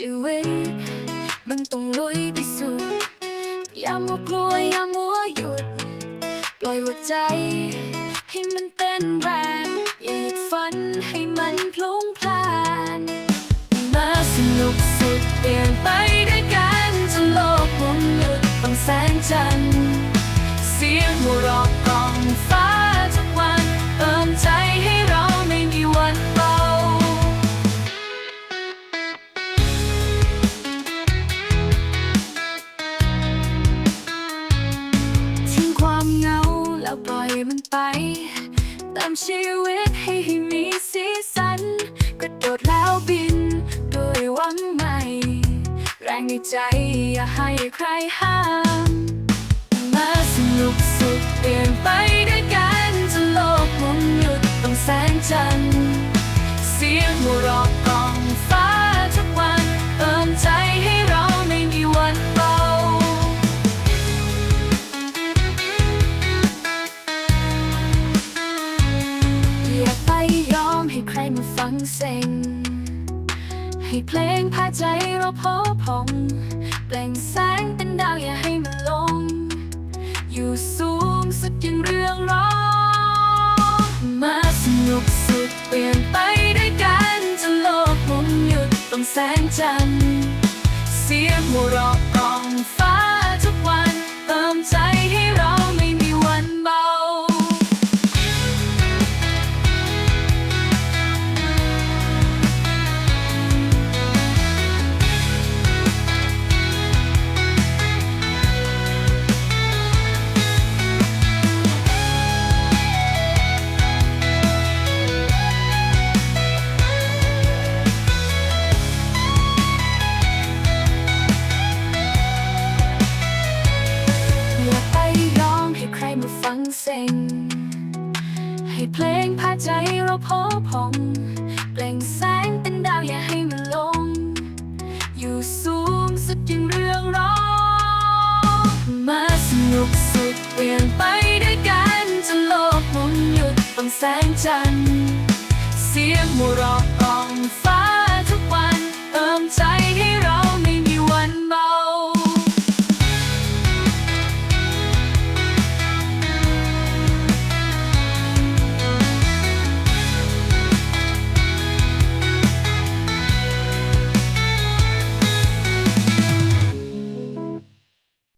ชีวิตมันต้องลุยพิสูจน์อย่ามัวกลัวอย่ามัวหยุด ปล่อยหัวใจ ให้มันเต้นแรง อย่าหยุดฝันให้มันพลุ่งพล่านมาสนุกสุดเปลี่ยนไปด้วยกันจนโลกหมุนหยุดต้องแสงจันทร์ ยมันไป ตามชีวิตให้มีสีสัน กระโดดแล้วบินด้วยหวังใหม่ แรงในใจอย่าให้ใครห้าม มาสนุกสุดเปลี่ยนไปด้วยกันจนโลกหมุนหยุดต้องแสงจันทร์เสียงหัวเราะกอง ฟังเสียงให้เพลงพาใจเราพอพองเปล่งแสงเป็นดาวอย่าให้มันลง อยู่สูงสุดยังเรื่องร้องมาสนุกสุดเปลี่ยนไปด้วยกันจนโลกหมุนหยุดต้องแสงจันทร์เสียงหัวเราะ เสียงให้เพลงพาใจเราพอพอง เปล่งแสงเป็นดาวอย่าให้มันลง อยู่สูงสุดยังเรื่องร้องมาสนุกสุดเปลี่ยนไปด้วยกันจนโลกหมุนหยุดต้องแสงจันทร์เสียงหัวเราะกล่อ